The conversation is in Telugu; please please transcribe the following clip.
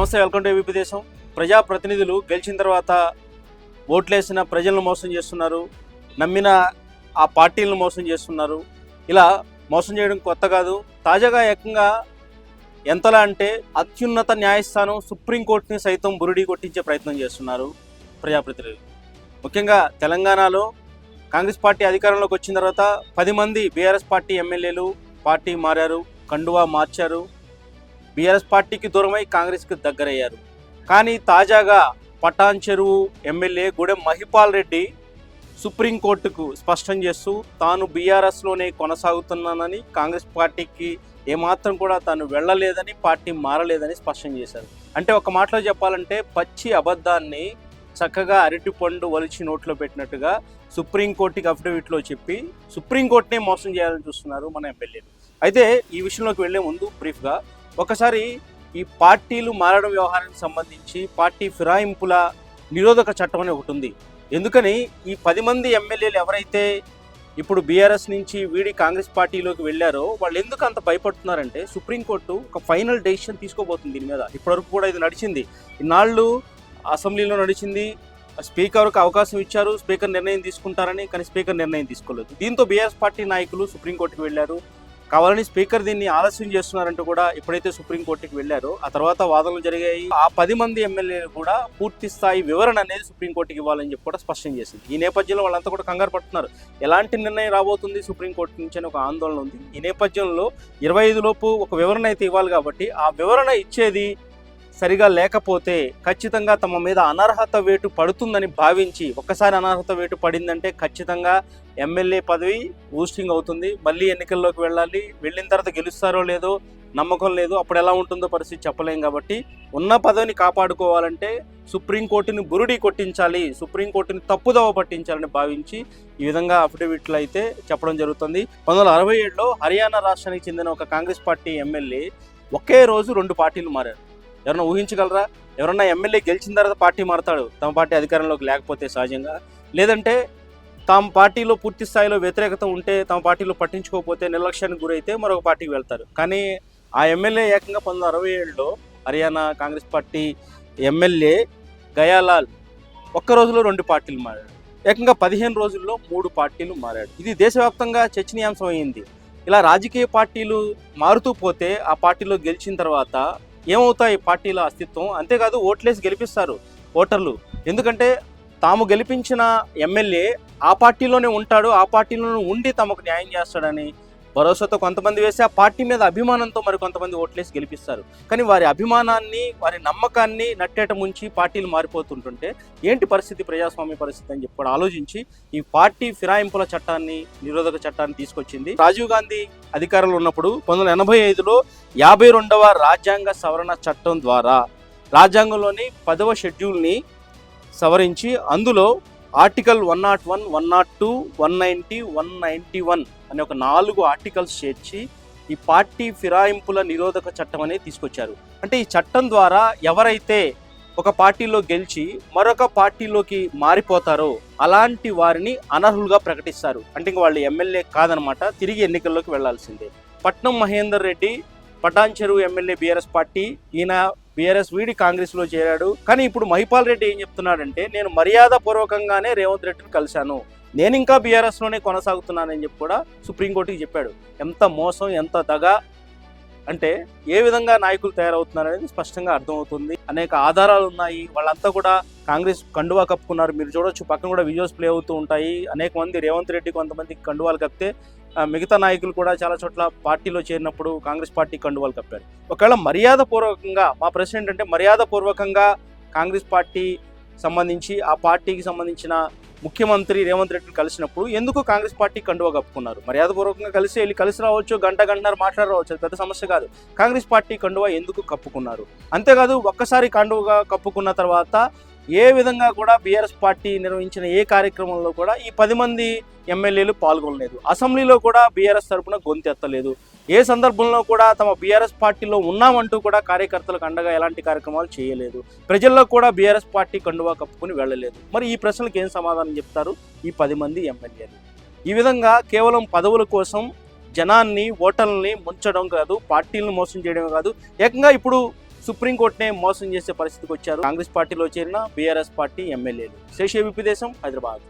నమస్తే వెల్కమ్ టు ఏబీపీ దేశం. ప్రజాప్రతినిధులు గెలిచిన తర్వాత ఓట్లేసిన ప్రజలను మోసం చేస్తున్నారు నమ్మిన ఆ పార్టీలను మోసం చేస్తున్నారు. ఇలా మోసం చేయడం కొత్త కాదు. తాజాగా ఏకంగా ఎంతలా అంటే అత్యున్నత న్యాయస్థానం సుప్రీంకోర్టుని సైతం బురుడి కొట్టించే ప్రయత్నం చేస్తున్నారు ప్రజాప్రతినిధులు. ముఖ్యంగా తెలంగాణలో కాంగ్రెస్ పార్టీ అధికారంలోకి వచ్చిన తర్వాత పది మంది బీఆర్ఎస్ పార్టీ ఎమ్మెల్యేలు పార్టీ మారారు కండువా మార్చారు. బీఆర్ఎస్ పార్టీకి దూరమై కాంగ్రెస్కి దగ్గరయ్యారు. కానీ తాజాగా పటాన్ చెరువు ఎమ్మెల్యే గూడెం మహిపాల్ రెడ్డి సుప్రీంకోర్టుకు స్పష్టం చేస్తూ తాను బీఆర్ఎస్లోనే కొనసాగుతున్నానని కాంగ్రెస్ పార్టీకి ఏమాత్రం కూడా తాను వెళ్ళలేదని పార్టీ మారలేదని స్పష్టం చేశారు. అంటే ఒక మాటలో చెప్పాలంటే పచ్చి అబద్ధాన్ని చక్కగా అరటి పండు వలిచి నోట్లో పెట్టినట్టుగా సుప్రీంకోర్టుకి అఫిడవిట్లో చెప్పి సుప్రీంకోర్టునే మోసం చేయాలని చూస్తున్నారు మన ఎమ్మెల్యేలు. అయితే ఈ విషయంలోకి వెళ్ళే ముందు బ్రీఫ్గా ఒకసారి ఈ పార్టీలు మారడం వ్యవహారానికి సంబంధించి పార్టీ ఫిరాయింపుల నిరోధక చట్టం అని ఒకటి ఉంది. ఎందుకని ఈ పది మంది ఎమ్మెల్యేలు ఎవరైతే ఇప్పుడు బీఆర్ఎస్ నుంచి వీడి కాంగ్రెస్ పార్టీలోకి వెళ్ళారో వాళ్ళు ఎందుకు అంత భయపడుతున్నారంటే సుప్రీంకోర్టు ఒక ఫైనల్ డెసిషన్ తీసుకోబోతుంది దీని మీద. ఇప్పటివరకు కూడా ఇది నడిచింది. ఇన్నాళ్ళు అసెంబ్లీలో నడిచింది. స్పీకర్కు అవకాశం ఇచ్చారు. స్పీకర్ నిర్ణయం తీసుకుంటారని కానీ స్పీకర్ నిర్ణయం తీసుకోలేదు. దీంతో బీఆర్ఎస్ పార్టీ నాయకులు సుప్రీంకోర్టుకి వెళ్ళారు. కావాలని స్పీకర్ దీన్ని ఆలస్యం చేస్తున్నారంటూ కూడా ఎప్పుడైతే సుప్రీంకోర్టుకి వెళ్ళారో. ఆ తర్వాత వాదనలు జరిగాయి. ఆ పది మంది ఎమ్మెల్యేలు కూడా పూర్తి స్థాయి వివరణ అనేది సుప్రీంకోర్టుకి ఇవ్వాలని చెప్పి కూడా స్పష్టం చేసింది. ఈ నేపథ్యంలో వాళ్ళంతా కూడా కంగారు పడుతున్నారు. ఎలాంటి నిర్ణయం రాబోతుంది సుప్రీంకోర్టు నుంచి అని ఒక ఆందోళన ఉంది. ఈ నేపథ్యంలో ఇరవై ఐదు లోపు ఒక వివరణ అయితే ఇవ్వాలి కాబట్టి ఆ వివరణ ఇచ్చేది సరిగా లేకపోతే ఖచ్చితంగా తమ మీద అనర్హత వేటు పడుతుందని భావించి ఒక్కసారి అనర్హత వేటు పడిందంటే ఖచ్చితంగా ఎమ్మెల్యే పదవి బూస్టింగ్ అవుతుంది. మళ్ళీ ఎన్నికల్లోకి వెళ్ళాలి. వెళ్ళిన తర్వాత గెలుస్తారో లేదో నమ్మకం లేదు. అప్పుడు ఎలా ఉంటుందో పరిస్థితి చెప్పలేం కాబట్టి ఉన్న పదవిని కాపాడుకోవాలంటే సుప్రీంకోర్టుని బురుడి కొట్టించాలి. సుప్రీంకోర్టుని తప్పుదోవ పట్టించాలని భావించి ఈ విధంగా అఫిడవిట్లు అయితే చెప్పడం జరుగుతుంది. పంతొమ్మిది వందల అరవై ఏడులో హర్యానా రాష్ట్రానికి చెందిన ఒక కాంగ్రెస్ పార్టీ ఎమ్మెల్యే ఒకే రోజు రెండు పార్టీలు మారారు. ఎవరన్నా ఊహించగలరా? ఎవరన్నా ఎమ్మెల్యే గెలిచిన తర్వాత పార్టీ మారతాడు? తమ పార్టీ అధికారంలోకి లేకపోతే సహజంగా? లేదంటే తమ పార్టీలో పూర్తి స్థాయిలో వ్యతిరేకత ఉంటే తమ పార్టీలో పట్టించుకోకపోతే నిర్లక్ష్యానికి గురైతే మరొక పార్టీకి వెళ్తారు. కానీ ఆ ఎమ్మెల్యే ఏకంగా పంతొమ్మిది అరవై ఏడులో హర్యానా కాంగ్రెస్ పార్టీ ఎమ్మెల్యే గయాలాల్ ఒక్క రోజులో రెండు పార్టీలు మారాడు. ఏకంగా పదిహేను రోజుల్లో మూడు పార్టీలు మారాడు. ఇది దేశవ్యాప్తంగా చర్చనీయాంశం అయింది. ఇలా రాజకీయ పార్టీలు మారుతూ పోతే ఆ పార్టీలో గెలిచిన తర్వాత ఏమవుతాయి పార్టీల అస్తిత్వం? అంతేకాదు ఓట్లేసి గెలిపిస్తారు ఓటర్లు. ఎందుకంటే తాము గెలిపించిన ఎమ్మెల్యే ఆ పార్టీలోనే ఉంటాడు ఆ పార్టీలోనే ఉండి తమకు న్యాయం చేస్తాడని భరోసాతో కొంతమంది వేసి ఆ పార్టీ మీద అభిమానంతో మరి కొంతమంది ఓట్లేసి గెలిపిస్తారు. కానీ వారి అభిమానాన్ని వారి నమ్మకాన్ని నట్టేట ముంచి పార్టీలు మారిపోతుంటుంటే ఏంటి పరిస్థితి ప్రజాస్వామ్య పరిస్థితి అని చెప్పి ఆలోచించి ఈ పార్టీ ఫిరాయింపుల చట్టాన్ని నిరోధక చట్టాన్ని తీసుకొచ్చింది. రాజీవ్ గాంధీ అధికారంలో ఉన్నప్పుడు పంతొమ్మిది వందల ఎనభై ఐదులో యాభై రెండవ రాజ్యాంగ సవరణ చట్టం ద్వారా రాజ్యాంగంలోని పదవ షెడ్యూల్ని సవరించి అందులో article one nought one one nought two one ninety one ninety one అనే ఒక నాలుగు ఆర్టికల్స్ చేర్చి ఈ పార్టీ ఫిరాయింపుల నిరోధక చట్టం అనేది తీసుకొచ్చారు. అంటే ఈ చట్టం ద్వారా ఎవరైతే ఒక పార్టీలో గెలిచి మరొక పార్టీలోకి మారిపోతారో అలాంటి వారిని అనర్హులుగా ప్రకటిస్తారు. అంటే ఇంక వాళ్ళు ఎమ్మెల్యే కాదనమాట తిరిగి ఎన్నికల్లోకి వెళ్ళాల్సిందే. పట్నం Mahender Reddy Patan Cheruvu MLA BRS party ఈయన బీఆర్ఎస్ వీడి కాంగ్రెస్లో చేరాడు. కానీ ఇప్పుడు మహిపాల్ రెడ్డి ఏం చెప్తున్నాడంటే నేను మర్యాద పూర్వకంగానే రేవంత్ రెడ్డిని కలిశాను. నేను ఇంకా బీఆర్ఎస్లోనే కొనసాగుతున్నానని చెప్పి కూడా సుప్రీంకోర్టుకి చెప్పాడు. ఎంత మోసం ఎంత దగా అంటే ఏ విధంగా నాయకులు తయారవుతున్నారు అనేది స్పష్టంగా అర్థమవుతుంది. అనేక ఆధారాలు ఉన్నాయి. వాళ్ళంతా కూడా కాంగ్రెస్ కండువా కప్పుకున్నారు. మీరు చూడొచ్చు పక్కన కూడా వీడియోస్ ప్లే అవుతూ ఉంటాయి. అనేక మంది రేవంత్ రెడ్డి కొంతమంది కండువాలు కప్పితే ఆ, మిగతా నాయకులు కూడా చాలా చోట్ల పార్టీలో చేరినప్పుడు కాంగ్రెస్ పార్టీ కండువాలు కప్పారు. ఒకవేళ మర్యాద పూర్వకంగా మా ప్రశ్న ఏంటంటే మర్యాద పూర్వకంగా కాంగ్రెస్ పార్టీ సంబంధించి ఆ పార్టీకి సంబంధించిన ముఖ్యమంత్రి రేవంత్ రెడ్డిని కలిసినప్పుడు ఎందుకు కాంగ్రెస్ పార్టీ కండువా కప్పుకున్నారు? మర్యాదపూర్వకంగా కలిసి వెళ్ళి కలిసి రావచ్చు గంట గంటన్నర మాట్లాడరావచ్చు అది పెద్ద సమస్య కాదు. కాంగ్రెస్ పార్టీ కండువా ఎందుకు కప్పుకున్నారు? అంతేకాదు ఒక్కసారి కండువగా కప్పుకున్న తర్వాత ఏ విధంగా కూడా బీఆర్ఎస్ పార్టీ నిర్వహించిన ఏ కార్యక్రమంలో కూడా ఈ పది మంది ఎమ్మెల్యేలు పాల్గొనలేదు. అసెంబ్లీలో కూడా బీఆర్ఎస్ తరపున గొంతెత్తలేదు ఏ సందర్భంలో కూడా తమ బీఆర్ఎస్ పార్టీలో ఉన్నామంటూ కూడా కార్యకర్తలకు అండగా ఎలాంటి కార్యక్రమాలు చేయలేదు. ప్రజల్లో కూడా బీఆర్ఎస్ పార్టీ కండువా కప్పుకుని వెళ్ళలేదు. మరి ఈ ప్రశ్నలకు ఏం సమాధానం చెప్తారు? ఈ పది మంది ఎమ్మెల్యేలు. ఈ విధంగా కేవలం పదవుల కోసం జనాన్ని ఓటర్లని ముంచడం కాదు పార్టీలను మోసం చేయడమే కాదు ఏకంగా ఇప్పుడు సుప్రీంకోర్టునే మోసం చేసే పరిస్థితికి వచ్చారు. కాంగ్రెస్ పార్టీలో చేరిన బీఆర్ఎస్ పార్టీ ఎమ్మెల్యేలు. శేషే విపి హైదరాబాద్.